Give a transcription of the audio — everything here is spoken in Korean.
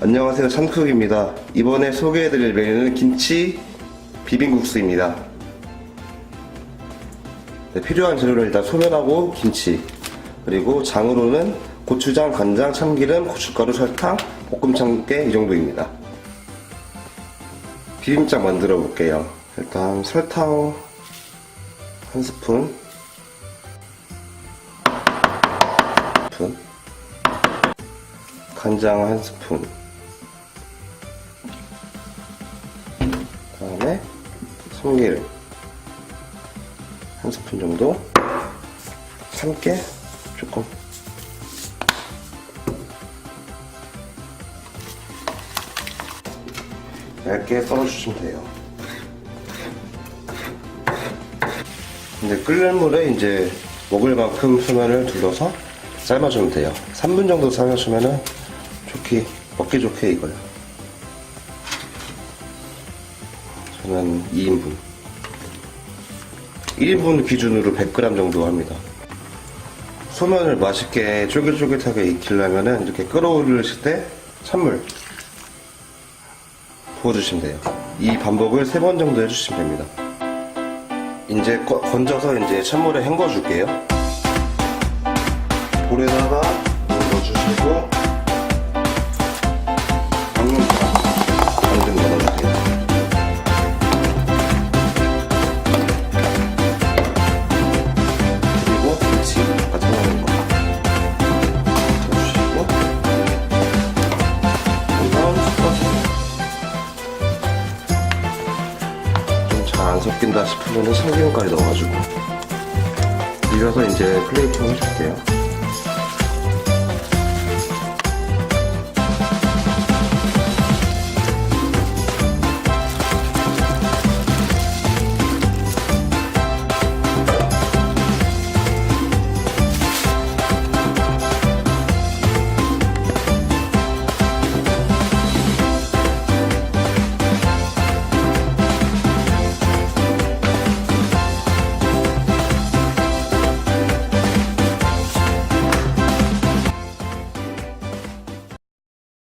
안녕하세요 참쿡입니다. 이번에 소개해드릴 메뉴는 김치 비빔국수입니다. 네, 필요한 재료는 일단 소면하고 김치 그리고 장으로는 고추장, 간장, 참기름, 고춧가루, 설탕, 볶음 참깨 이 정도입니다. 비빔장 만들어 볼게요. 일단 설탕 한 스푼. 간장 한 스푼 그 다음에 참기름 한 스푼 정도 참깨 조금. 얇게 썰어주시면 돼요. 근데 끓는 물에 이제 먹을 만큼 소면을 둘러서 삶아주면 돼요. 3분 정도 삶아주면은 좋게 먹기 좋게 익어요 저는 2인분. 1인분 기준으로 100g 정도 합니다. 소면을 맛있게 쫄깃쫄깃하게 익히려면은 이렇게 끓어오르실 때 찬물 부어주시면 돼요. 이 반복을 3번 정도 해주시면 됩니다. 이제 꺼- 건져서 이제 찬물에 헹궈 줄게요. 볼에다가 잘 안 섞인다 싶으면 참기름까지 넣어가지고. 비벼서 이제 플레이팅 해줄게요